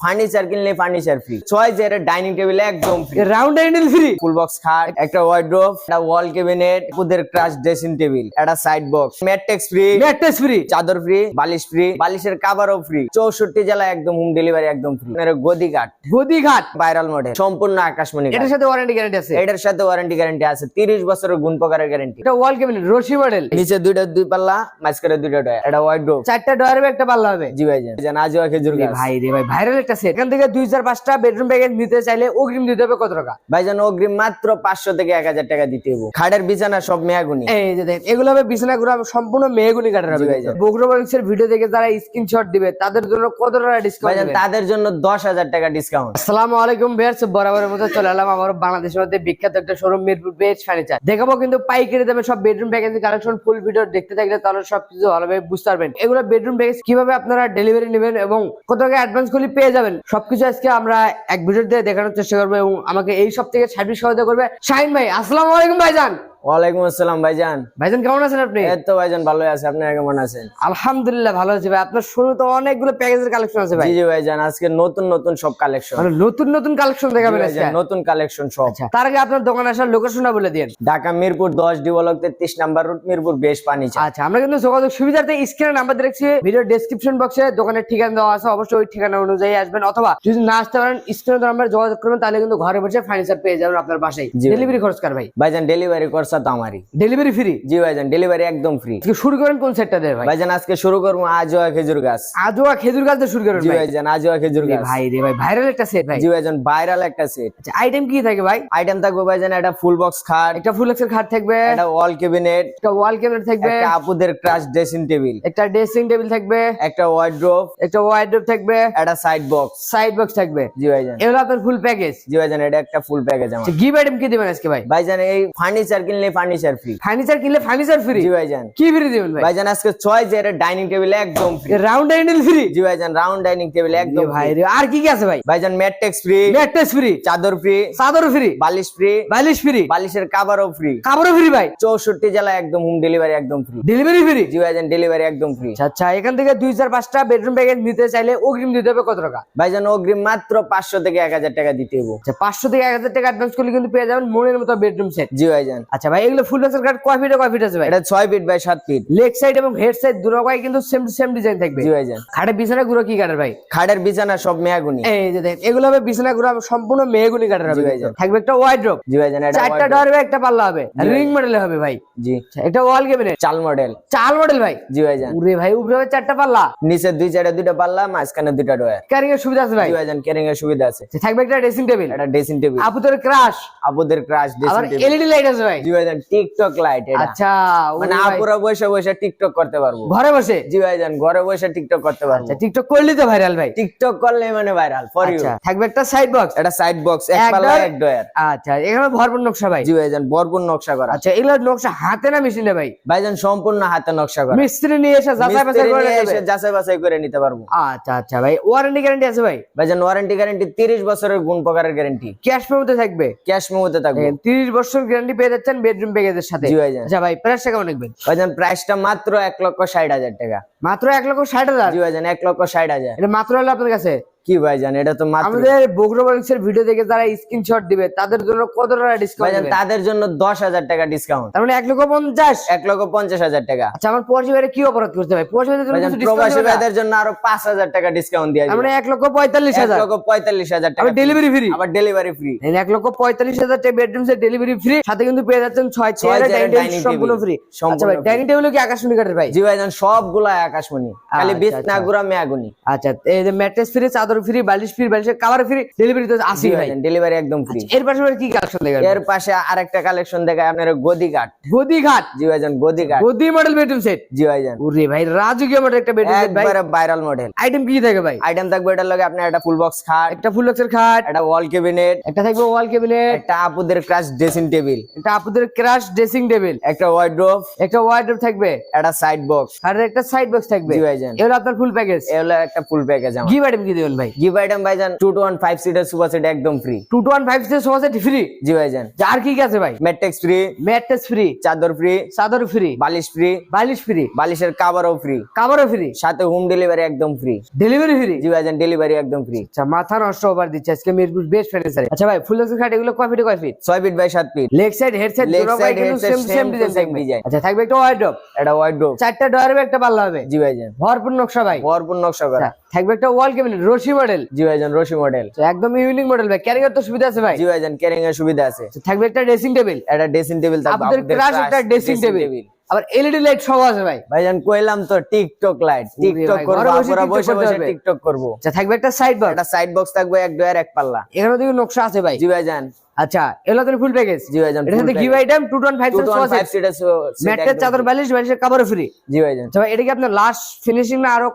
Furniture কিনলে furniture free ছয় চেয়ারের ডাইনিং টেবিল একদম free round handle free full box খাট একটা ওয়ার্ড্রোব একটা ওয়াল ক্যাবিনেট ওদের ক্রাশ ড্রেসিং টেবিল একটা side box mattress free mattress free চাদর ফ্রি বালিশ ফ্রি বালিশের কাভারও ফ্রি চৌষট্টি জেলায় একদম হোম ডেলিভারি একদম ফ্রি গদি কাঠ গদি ঘাট। ভাইরাল মডেল সম্পূর্ণ আকাশমণি এটার। সাথে ওয়ারেন্টি গ্যারান্টি আছে? এটার সাথে ওয়ারেন্টি গ্যারান্টি আছে। তিরিশ বছরের গুণ প্রকারের গ্যারান্টি এটা ওয়াল ক্যাবিনেট রশি মডেল নিচে দুইটা দুই পাল্লা মাঝখানে দুইটা ডয়ার এটা ওয়ার্ড্রোব চারটা ডয়ারে একটা পাল্লা হবে। জি ভাই জান আজও খেজুর ভাই রে ভাই ভাইরাল একটা সেট এখান থেকে দুই চার পাঁচটা বেডরুম প্যাকেজ নিতে চাইলে অগ্রিম দিতে হবে কত টাকা? ভাইজান অগ্রিম মাত্র পাঁচশো থেকে এক হাজার টাকা দিতে হব খাটের বিছানা সব মেয়াগুনি। এই যে দেখেন এগুলো হবে বিছানা গুলো সম্পূর্ণ মেহগুনি কাটার হবে। ভাইজান। বগুড়াবাড়ির ভিডিও দেখে যারা স্ক্রিনশট দিবে তাদের জন্য কত টাকা ডিসকাউন্ট তাদের জন্য দশ হাজার টাকা ডিসকাউন্ট আসসালামু আলাইকুম ভিউয়ার্স বরাবরের মতো চলে এলাম আমার বাংলাদেশের মধ্যে বিখ্যাত একটা শোরুম মিরপুর বেজ ফার্নিচার দেখাবো কিন্তু পাইকারি দামে সব bedroom package collection full video দেখতে থাকলে তাহলে সবকিছু ভালোভাবে বুঝতে পারবেন। এগুলো বেডরুম প্যাকেজ কীভাবে আপনারা ডেলিভারি নেবেন এবং কত টাকা অ্যাডভান্স করলে পেয়ে যাবেন। সবকিছু আজকে আমরা এক ভিডিও দিয়ে দেখানোর চেষ্টা করব এবং আমাকে এই সব থেকে সার্ভিস সহায়তা করবে শাহিন ভাই। আসসালামু আলাইকুম ভাইজান। ওয়ালাইকুম আসসালাম ভাইজান। ভাইজান কেমন আছেন আপনি? এই তো ভাইজান ভালো আছে। আপনারা কেমন আছেন? আলহামদুলিল্লাহ ভালো আছি ভাই। আপনার শুরু তো অনেকগুলো প্যাকেজের কালেকশন আছে ভাই। জি জি ভাইজান আজকে নতুন নতুন সব কালেকশন। মানে নতুন নতুন কালেকশন দেখাবেন আজকে। নতুন কালেকশন সব। আচ্ছা তার আগে আপনার দোকান আসার লোকেশনটা বলে দিন। ঢাকা মিরপুর দশ ডিওলক তেত্রিশ নাম্বার রুট মিরপুর বেশ পানি আচ্ছা আমরা কিন্তু যোগাযোগ সুবিধার্থে স্ক্রিনে নাম্বার দেখছি ভিডিও ডেসক্রিপশন বক্সে দোকানের ঠিকানা দেওয়া আছে। অবশ্যই ওই ঠিকানা অনুযায়ী আসবেন। অথবা যদি না আসতে পারেন স্ক্রিনে নাম্বার যোগাযোগ করবেন তাহলে কিন্তু ঘরে বসে ফার্নিচার পেয়ে যাবেন আপনার বাসায়। ডেলিভারি খরচ কার ভাই? ভাইজান ডেলিভারি করছা তো আমারই ডেলিভারি ফ্রি জি ভাইজান ডেলিভারি একদম ফ্রি শুরু করেন কোন সেটটা দেয় ভাই? ভাইজান আজকে শুরু করব আজও খেজুর গাছ। আজোয়া খেজুর গাছ দিয়ে শুরু করেন জি ভাইজান আজও খেজুর গাছ। ভাই রে ভাই ভাইরাল একটা সেট ভাই। জি ভাইজান ভাইরাল একটা সেট আচ্ছা আইটেম কি থাকে ভাই? আইটেম থাকবে ভাইজান একটা ফুল বক্স খাট একটা ফুল এক্সের খাট থাকবে। একটা ওয়াল ক্যাবিনেট একটা ওয়াল ক্যাবিনেট থাকবে। একটা আপুদের ক্রাশ ড্রেসিং টেবিল একটা ড্রেসিং টেবিল থাকবে। একটা ওয়ার্ড্রোব একটা ওয়াইড্রোব থাকবে। একটা সাইড বক্স সাইড বক্স থাকবে। জি ভাইজান। এগুলো আপনার ফুল প্যাকেজ জি ভাইজান এটা একটা ফুল প্যাকেজ আমার। গিভ আইটেম কি দিবেন আজকে ভাই? ভাইজান এই ফার্নিচার কিনলে ফার্নিচার ফ্রি ফার্নিচার কিনলে ফার্নিচার ফ্রি জি ভাইজান। কি ফ্রি দিবেন ভাই? ভাইজান আজকে ডাইনিং টেবিল একদম ফ্রি রাউন্ড ফ্রি জি ভাইজান রাউন্ড ডাইনিং টেবিল একদম ভাই আর কি কি আছে ভাই? ভাইজান ম্যাট্রেক্স ফ্রি ফ্রি চাদর ফ্রি চাদর ফ্রি বালিশ ফ্রি বালিশ ফ্রি বালিশের কাভারও ফ্রি কাপড়ও ফ্রি ভাই? চৌষট্টি জেলায় একদম হোম ডেলিভারি একদম ফ্রি ডেলিভারি ফ্রি জি ভাইজান ডেলিভারি একদম ফ্রি আচ্ছা এখান থেকে দুই চার পাঁচটা বেডরুম প্যাকেজ নিতে চাইলে অগ্রিম দিতে হবে কত টাকা? ভাইজান অগ্রিম মাত্র পাঁচশো থেকে এক হাজার টাকা দিতে হবে আচ্ছা পাঁচশো থেকে এক হাজার টাকা অ্যাডভান্স করলে কিন্তু পেয়ে যাবেন মনের মতো বেডরুম সেট জি ভাইজান। আচ্ছা ভাই এগুলো ফুল বক্সের কাঠ কয় ফিটে কয় ফিট আছে ভাই? এটা ছয় ফিট বাই সাত ফিট লেগ সাইড এবং হেড সাইড দুটোই কিন্তু সেম সেম ডিজাইন থাকবে। জি ভাইজান। খাটে বিছানা গুলো কি কাঠের ভাই? খাটের বিছানা সব মেয়াগুনি। এই যে দেখেন এগুলো হবে বিছানা গুলো সম্পূর্ণ মেহগুনি কাঠের হবে জি ভাইজান। থাকবে একটা ওয়াইড্রোপ জি ভাইজান এটা চারটা। ডোর একটা পাল্লা হবে। রিং মডেলে হবে ভাই। জি। আচ্ছা, একটা ওয়াল ক্যাবিনেট চাল মডেল চাল মডেল ভাই। জি ভাইজান। উরে ভাই উপরে হবে চারটা পাল্লা। নিচে দুই চারটা দুইটা পাল্লা মাঝখানে দুইটা ডয়ার ক্যারিং এর সুবিধা আছে ভাই? জি ভাইজান ক্যারিং এর সুবিধা আছে। আচ্ছা, থাকবে একটা ড্রেসিং টেবিল এটা ড্রেসিং টেবিল আপুতের ক্রাশ আপুদের ক্রাশ ড্রেসিং টেবিল আর এলইডি লাইট আছে ভাই। ভাইজান টিকটক লাইট আচ্ছা মানে আপুরা বসে বসে টিকটক করতে পারব। ঘরে বসে? জি ভাইজান ঘরে বসে টিকটক করতে পারব। আচ্ছা টিকটক করলে তো ভাইরাল ভাই? টিকটক করলে মানে ভাইরাল ফর ইউ আচ্ছা থাকবে একটা সাইড বক্স এটা সাইড বক্স এক পাল্লা এক ডয়ার আচ্ছা এখানে ভরপুর নকশা ভাই? জি ভাইজান ভরপুর নকশা করা। আচ্ছা এগুলো নকশা হাতে না মেশিনে ভাই? ভাইজান সম্পূর্ণ হাতে নকশা করা। মিস্ত্রি নিয়ে এসে যাচাই বাছাই করে এসে যাচাই বাছাই করে নিতে পারব। আচ্ছা আচ্ছা ভাই ওয়ারেন্টি গ্যারান্টি আছে ভাই? ভাইজান ওয়ারেন্টি গ্যারান্টি তিরিশ বছরের গুণ প্রকারের গ্যারান্টি ক্যাশ পেমেন্টে থাকবে? ক্যাশ মেমোতে থাকবে। তিরিশ বছর গ্যারান্টি পেয়ে যাচ্ছেন বেডরুম প্যাকেজের সাথে? জি ভাইজান। আচ্ছা ভাই প্রাইসটা কেমন লিখবেন ভাইজান প্রাইসটা মাত্র এক লক্ষ ষাট হাজার টাকা। মাত্র এক লক্ষ ষাট হাজার? জি ভাইজান এক লক্ষ ষাট হাজার। এটা মাত্র হলো আপনার কাছে? কি ভাইজান এটা তো আমাদের বগুড়া ভিডিও দেখে যারা স্ক্রিনশট দিবে তাদের জন্য কত টাকা ডিসকাউন্ট তাদের জন্য দশ হাজার টাকা ডিসকাউন্ট তার মানে এক লক্ষ পঞ্চাশ? এক লক্ষ পঞ্চাশ হাজার টাকা। আচ্ছা আমার প্রবাসী ভাইরা কি অপরাধ করতে ভাই? প্রবাসী ভাইদের জন্য আরও পাঁচ হাজার টাকা ডিসকাউন্ট দিয়ে তার মানে এক লক্ষ পঁয়তাল্লিশ হাজার। লক্ষ পঁয়তাল্লিশ হাজার টাকা ডেলিভারি ফ্রি আবার ডেলিভারি ফ্রি এক লক্ষ পঁয়তাল্লিশ হাজার টাকা বেডরুম সেট ডেলিভারি ফ্রি সাথে কিন্তু পেয়ে যাচ্ছেন ছয় চেয়ার ডাইনিং সম্পূর্ণ ফ্রি আচ্ছা ভাই ডাইনিং টেবিল কি আকাশমণি কাঠের ভাই? জি ভাইজান সবগুলা আকাশমণি। খালি আচ্ছা, বিছনা আচ্ছা। গুড়া মেয়াগুনি। আচ্ছা এই যে ম্যাট্রেস ফ্রি চাদর ফ্রি বালিশ ফ্রি বালিশের কাভার ফ্রি ডেলিভারি তো আসি ভাই। ডেলিভারি একদম ফ্রি এর পাশাপাশি কি কালেকশন দেখেন এর পাশে আরেকটা কালেকশন দেখায় আপনার গদি কাঠ গদি ঘাট জি ভাইজান গদি মডেল বেডরুম সেট জি ভাইজান। ওরে ভাই রাজকীয় মডেল একটা বেডরুম সেট ভাই। একবারে ভাইরাল মডেল আইটেম কি থাকে ভাই? আইটেম থাকবে এটার লগে আপনার একটা ফুল বক্স খাট একটা ফুল বক্সের খাট একটা ওয়াল ক্যাবিনেট একটা থাকবে ওয়াল ক্যাবিনেট একটা আপুদের ক্রাশ ড্রেসিং টেবিল একটা আপুদের ক্রাশ ড্রেসিং টেবিল একটা ওয়ার্ড্রোব একটা ওয়ার্ডরোব থাকবে একটা সাইড বক্স আর একটা সাইড বক্স থাকবে। জি ভাইজান। এগুলো আপনার ফুল প্যাকেজ এগুলো একটা ফুল প্যাকেজ আমার। আইটেম কি দিবেন ভাই? ভাই। আইটেম ভাইজান two two one five seater super set একদম free two two one five six sofa set free জি ভাইজান। আর কি আছে ভাই? ম্যাট্রিক্স ফ্রি ম্যাট্রেস ফ্রি চাদর ফ্রি চাদর ফ্রি বালিশ ফ্রি বালিশ ফ্রি বালিশের কাভারও ফ্রি কাভারও ফ্রি সাথে হোম ডেলিভারি একদম ফ্রি ডেলিভারি ফ্রি জি ভাইজান ডেলিভারি একদম ফ্রি আচ্ছা মাথা নষ্ট ওভার দিচ্ছে। আজকে মিরপুর বেস্ট ফার্নিচারে আচ্ছা ভাই ফুল খাট এগুলো কয় ফিট কয় ফিট ছয় ফিট বাই সাত feet leg side head side same same design থাকবে আচ্ছা থাকবে একটা এটা ওয়াইড্রোপ চারটা ডয়ারে একটা পাল্লা হবে। জি ভাইজান। ভরপুর নকশা ভাই। ভরপুর নকশা করা আচ্ছা, থাকবে একটা ওয়াল ক্যাবিনেট রশি মডেল জি ভাইজান রশি মডেল একদম ইউনিক মডেল ভাই ক্যারিং এর তো সুবিধা আছে ভাই। জি ভাইজান ক্যারিং এর সুবিধা আছে। থাকবে একটা ড্রেসিং টেবিল একটা ড্রেসিং টেবিল থাকবে আপনাদের ক্রাশ একটা ড্রেসিং টেবিল আবার এলইডি লাইট সব আছে ভাই। ভাইজান কইলাম তো টিকটক লাইট টিকটক করব বসে আমরা বসে বসে টিকটক করব। আচ্ছা থাকবে একটা সাইড বক্স একটা সাইড বক্স থাকবে এক ডয়ার এক পাল্লা। এখানে দেখুন নকশা আছে ভাই। জি ভাইজান আচ্ছা এগুলো ফুল প্যাকেজ জি ভাইজান এটার সাথে গিভ আইটেম ম্যাটের চাদর বালিশ বালিশের কাভারও ফ্রি জি ভাইজান। আচ্ছা এটা কি আপনার লাস্ট ফিনিশিং না আরও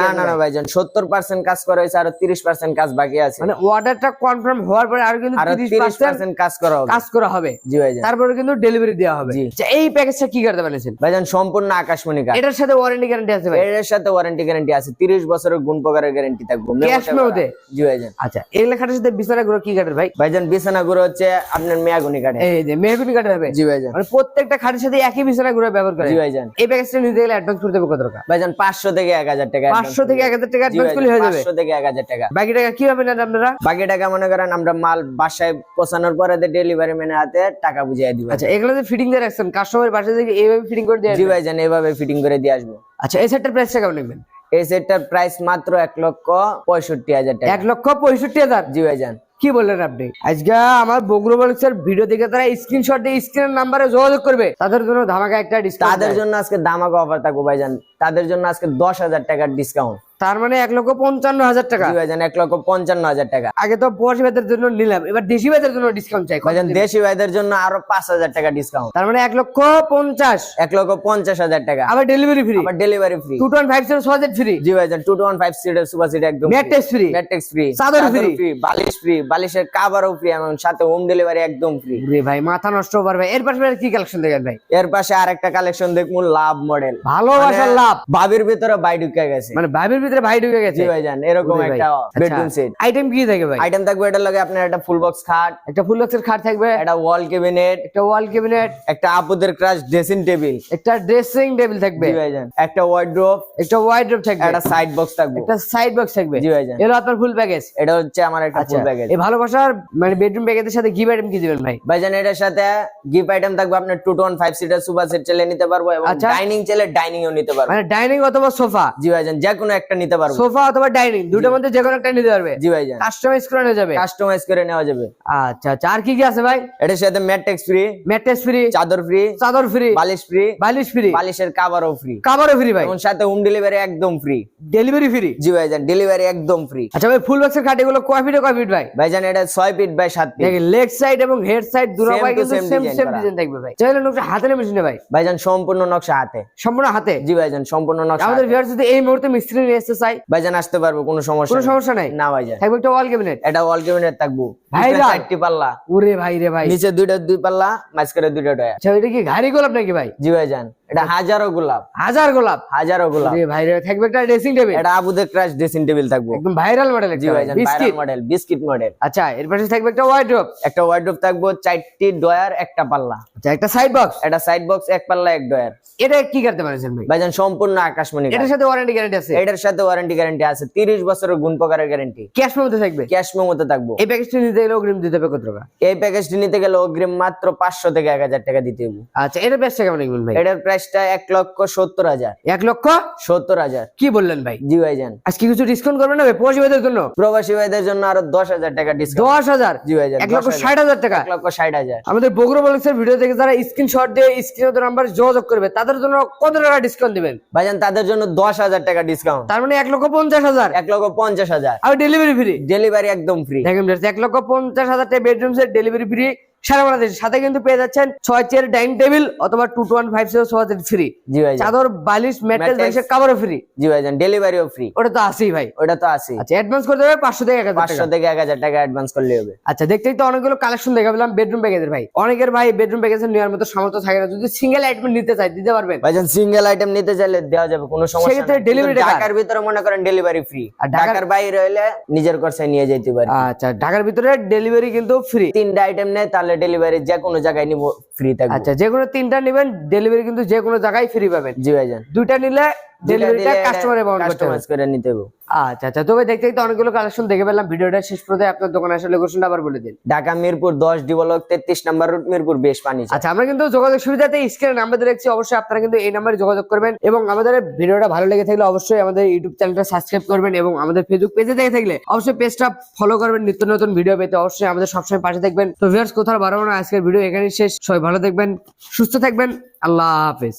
না না না ভাইজান সত্তর পার্সেন্ট কাজ করা হয়েছে আরও তিরিশ পার্সেন্ট কাজ বাকি আছে। মানে অর্ডারটা কনফার্ম হওয়ার পরে আরও কিন্তু আরও তিরিশ তিরিশ পার্সেন্ট পার্সেন্ট কাজ করা হবে। কাজ করা হবে। জি ভাইজান। তারপরে কিন্তু ডেলিভারি দেওয়া হবে। আচ্ছা এই প্যাকেজটা কি করতে বানিয়েছেন ভাইজান সম্পূর্ণ আকাশমণি কাজ। এটার সাথে ওয়ারেন্টি গ্যারান্টি আছে ভাই? এর সাথে ওয়ারেন্টি গ্যারান্টি আছে। তিরিশ বছরের গুণ প্রকারের গ্যারান্টি থাকবে? করা। জি ভাইজান। আচ্ছা এই লেখাটার সাথে বিছানা গুলো কি কাটের ভাই? ভাইজান বিছানা গুলো হচ্ছে আপনার মেয়াগুনি কাটে এই যে মেহগুনি কাটের হবে। জি ভাইজান। মানে প্রত্যেকটা খাটের সাথে একই বিছানা গুলো ব্যবহার করে। জি ভাইজান। এই প্যাকেজটা নিতে গেলে অ্যাডভান্স করতে হবে কত টাকা? ভাইজান পাঁচশো থেকে এক হাজার টাকা advance পাঁচশো থেকে এক হাজার টাকা অ্যাডভান্স করলে হয়ে যাবে। পাঁচশো থেকে এক হাজার টাকা। বাকি টাকা কীভাবে নেন আপনারা? বাকি টাকা মনে করেন আমরা মাল বাসায় পৌঁছানোর পরে ডেলিভারি ম্যানের হাতে টাকা বুঝিয়ে দিব। আচ্ছা এগুলো যে ফিটিং দিয়ে রাখছেন কাস্টমার বাসা থেকে এইভাবে ফিটিং করে দিয়ে জি? ভাইজান এভাবে ফিটিং করে দিয়ে আসব। আচ্ছা এই সেটটার প্রাইসটা কেমন নেবেন? এই সেটটার প্রাইস মাত্র এক লক্ষ পঁয়ষট্টি হাজার টাকা। এক লক্ষ পঁয়ষট্টি হাজার? জি ভাইজান। কি বললেন আপনি? আজকে আমার বগুড়া বলেছেন ভিডিও দেখে তারা স্ক্রিনশট দিয়ে স্ক্রিনের নাম্বারে যোগাযোগ করবে। তাদের জন্য ধামাকা একটা ডিসকাউন্ট তাদের জন্য আজকে ধামাকা অফার থাকব ভাইজান। তাদের জন্য আজকে দশ হাজার টাকার ডিসকাউন্ট তার মানে এক লক্ষ পঞ্চান্ন হাজার টাকা। ভাইজান এক লক্ষ পঞ্চান্ন হাজার টাকা। আগে তো প্রবাসী ভাইদের জন্য নিলাম এবার দেশি ভাইদের জন্য ডিসকাউন্ট চাই। ভাইজান দেশি ভাইদের জন্য আরও পাঁচ হাজার টাকা ডিসকাউন্ট তার মানে এক লক্ষ পঞ্চাশ। এক লক্ষ পঞ্চাশ হাজার টাকা। আবার ডেলিভারি ফ্রি আবার delivery free two twenty five zero ছয় ফ্রি জি ভাইজান টু টু ওয়ান ফাইভ সিটের সুপার সিট একদম ম্যাট্রেস ফ্রি ম্যাট্রিক্স ফ্রি চাদর ফ্রি বালিশ ফ্রি বালিশের কাভারও ফ্রি এবং সাথে হোম ডেলিভারি একদম ফ্রি রে ভাই মাথা নষ্ট হবার ভাই। এর পাশে কি কালেকশন দেখেন ভাই? এর পাশে আরেকটা কালেকশন দেখব লাভ মডেল ভালোবাসার লাভ। বাবির ভিতরে বাই ঢুকে গেছে। মানে ভাবির ভিতরে ভাই ঢুকে গেছে। জি ভাইজান এরকম একটা আচ্ছা, বেডরুম সেট আইটেম কি থাকে ভাই? আইটেম থাকবে এটার লগে আপনার একটা ফুল বক্স খাট। একটা ফুল বক্সের খাট থাকবে। একটা ওয়াল ক্যাবিনেট একটা ওয়াল ক্যাবিনেট একটা আপুদের ক্রাশ ড্রেসিং টেবিল একটা ড্রেসিং টেবিল থাকবে। জি ভাইজান একটা একটা থাকবে। একটা সাইড বক্স থাকবে। একটা সাইড বক্স থাকবে। জি ভাইজান। এলো আপনার ফুল প্যাকেজ এটা হচ্ছে আমার একটা আচ্ছা ফুল প্যাকেজ এই ভালোবাসার মানে বেডরুম প্যাকেজের সাথে গিফট আইটেম কি দিবেন ভাই? ভাইজান এটার সাথে গিফট আইটেম থাকবে আপনার two tone five seater super set নিতে পারব এবং আচ্ছা। ডাইনিং চলে ডাইনিং ও নিতে পারব। মানে ডাইনিং অথবা সোফা জি ভাই ভাইজান যে কোনো একটা নিতে পারব। সোফা অথবা ডাইনিং দুটোর মধ্যে যে কোনো একটা নিতে পারবে। জি ভাইজান কাস্টমাইজ করে নিয়ে যাবে। কাস্টমাইজ করে নেওয়া যাবে। আচ্ছা আচ্ছা আর কি কি আছে ভাই? এটার সাথে ম্যাট্রিক্স ফ্রি ম্যাট্রেস ফ্রি চাদর ফ্রি চাদর ফ্রি বালিশ ফ্রি বালিশ ফ্রি বালিশের কাভারও ফ্রি কাভারও ফ্রি ভাই। এবং সাথে হোম ডেলিভারি একদম ফ্রি ডেলিভারি ফ্রি জি ভাইজান ডেলিভারি একদম ফ্রি আচ্ছা ভাই ফুল বক্সের খাট এগুলো কয় ফিটে কয় ফিট ভাই? ভাইজান এটা ছয় ফিট বাই সাত ফিট দেখেন লেগ সাইড এবং হেড সাইড দুটো ভাই কিন্তু সেম সেম ডিজাইন থাকবে ভাই। চাইলে লোকটা হাতে না মেশিনে ভাই। ভাইজান সম্পূর্ণ নকশা হাতে। সম্পূর্ণ হাতে? জি ভাইজান সম্পূর্ণ নকশা আমাদের হাতে। ভিউয়ার যদি এই মুহূর্তে মিস্ত্রি নিয়ে আসতে চাই। ভাইজান আসতে পারব কোনো সমস্যা কোনো সমস্যা নাই? না ভাইজান। থাকবে একটা ওয়াল ক্যাবিনেট এটা ওয়াল ক্যাবিনেট থাকব। চারটি পাল্লা। ওরে ভাই রে ভাই। নিচে দুইটা দুই পাল্লা মাঝখানে দুইটা ডয়া আচ্ছা এটা কি গাড়ি গোলাপ নাকি ভাই? জি ভাইজান। এটা হাজারো গোলাপ। হাজার গোলাপ? হাজারো গোলাপ। ভাই থাকবে একটা ড্রেসিং টেবিল এটা আবুদের ক্রাশ ড্রেসিং টেবিল থাকব। একদম ভাইরাল মডেল জি ভাইজান বিস্কিট মডেল বিস্কিট মডেল আচ্ছা এর পাশে থাকবে একটা ওয়াইড্রপ একটা ওয়ার্ডরোব থাকব চারটি ডয়ার একটা পাল্লা। আচ্ছা একটা সাইড বক্স একটা সাইড বক্স এক পাল্লা এক ডয়ার এটা কি করতে পারেন ভাই? ভাইজান সম্পূর্ণ আকাশমণি এটার সাথে ওয়ারেন্টি গ্যারান্টি আছে? এটার সাথে ওয়ারেন্টি গ্যারান্টি আছে। তিরিশ বছরের গুণ প্রকারের গ্যারান্টি ক্যাশ মধ্যে থাকবে? ক্যাশ মেমোতে থাকব। এই প্যাকেজটা নিতে গেলে অগ্রিম দিতে হবে কত টাকা? এই প্যাকেজটি নিতে গেলে অগ্রিম মাত্র পাঁচশো থেকে এক হাজার টাকা দিতে হবে আচ্ছা এটার প্রাইসটা কেমন লিখবেন ভাই? এটার প্রাইসটা এক লক্ষ সত্তর হাজার। এক লক্ষ সত্তর হাজার। কি বললেন ভাই? জি ভাইজান। আজকে কিছু ডিসকাউন্ট করবেন না ভাই? প্রবাসী ভাইদের জন্য? প্রবাসী ভাইদের জন্য আরও দশ হাজার টাকা ডিসকাউন্ট দশ হাজার? জি ভাইজান এক লক্ষ ষাট হাজার টাকা? এক লক্ষ ষাট হাজার। আমাদের বগুড়া বলেছেন ভিডিও থেকে যারা স্ক্রিনশট দিয়ে স্ক্রিনে নাম্বার যোগাযোগ করবে তাদের জন্য কত টাকা ডিসকাউন্ট দিবেন? ভাইজান তাদের জন্য দশ হাজার টাকা ডিসকাউন্ট তার মানে এক লক্ষ পঞ্চাশ হাজার? এক লক্ষ পঞ্চাশ হাজার। আর ডেলিভারি ফ্রি ডেলিভারি একদম ফ্রি দেখেন এক লক্ষ পঞ্চাশ হাজার টাকা বেডরুম সেট ডেলিভারি ফ্রি সারা বাংলাদেশ। সাথে কিন্তু পেয়ে যাচ্ছেন ছয় চেয়ার ডাইনিং টেবিল অথবা two two one five zero sofa free জি ভাই চাদর বালিশ ম্যাট্রেস। বালিশের কাভারও ফ্রি জি ভাইজান ডেলিভারিও ফ্রি ওটা তো আছেই ভাই। ওটা তো আছে আচ্ছা অ্যাডভান্স করতে হবে পাঁচশো থেকে এক হাজার পাঁচশো থেকে এক হাজার টাকা অ্যাডভান্স করলে হবে। আচ্ছা দেখতে দেখতে অনেকগুলো কালেকশন দেখা পেলাম বেডরুম প্যাকেজের ভাই। অনেকের ভাই বেডরুম প্যাকেজের নেওয়ার মতো সামর্থ্য থাকে না। যদি সিঙ্গেল আইটেম নিতে চাই দিতে পারবেন। ভাইজান সিঙ্গেল আইটেম নিতে চাইলে দেওয়া যাবে কোনো সমস্যা সেক্ষেত্রে কার? ঢাকার ভিতরে মনে করেন ডেলিভারি ফ্রি আর ঢাকার- ঢাকার বাইরে হলে নিজের খরচায় নিয়ে যেতে পারি। আচ্ছা ঢাকার ভিতরে ডেলিভারি কিন্তু ফ্রি তিনটা আইটেম নেয় তাহলে ডেলিভারি যে কোনো জায়গায় নিব ফ্রি থাকবে। আচ্ছা যে কোনো তিনটা নেবেন ডেলিভারি কিন্তু যে কোনো জায়গায় ফ্রি পাবেন। জি ভাইজান। দুইটা নিলে ডেলিভারিটা কাস্টমারে বাউন্ড করতে করে নিতে হবে। আচ্ছা আচ্ছা। তবে দেখতে দেখতে অনেকগুলো কালেকশন দেখে পেলাম ভিডিওটা শেষ পর্যন্ত আপনার দোকানে আসলে লোকেশনটা আবার বলে দিন। ঢাকা মিরপুর দশ ডিবলক তেত্রিশ নাম্বার রুট মিরপুর বেশ পানি আচ্ছা আমরা কিন্তু যোগাযোগ সুবিধাতে স্ক্রিনে নাম্বার দেখছি অবশ্যই আপনারা কিন্তু এই নাম্বারে যোগাযোগ করবেন এবং আমাদের ভিডিওটা ভালো লেগে থাকলে অবশ্যই আমাদের ইউটিউব চ্যানেলটা সাবস্ক্রাইব করবেন এবং আমাদের ফেসবুক পেজে দেখে থাকলে অবশ্যই পেজটা ফলো করবেন। নিত্য নতুন ভিডিও পেতে অবশ্যই আমাদের সবসময় পাশে দেখবেন। তো ভিউয়ার্স কোথাও বাড়াবো না। আজকের ভিডিও এখানেই শেষ। সবাই ভালো দেখবেন সুস্থ থাকবেন। আল্লাহ হাফেজ।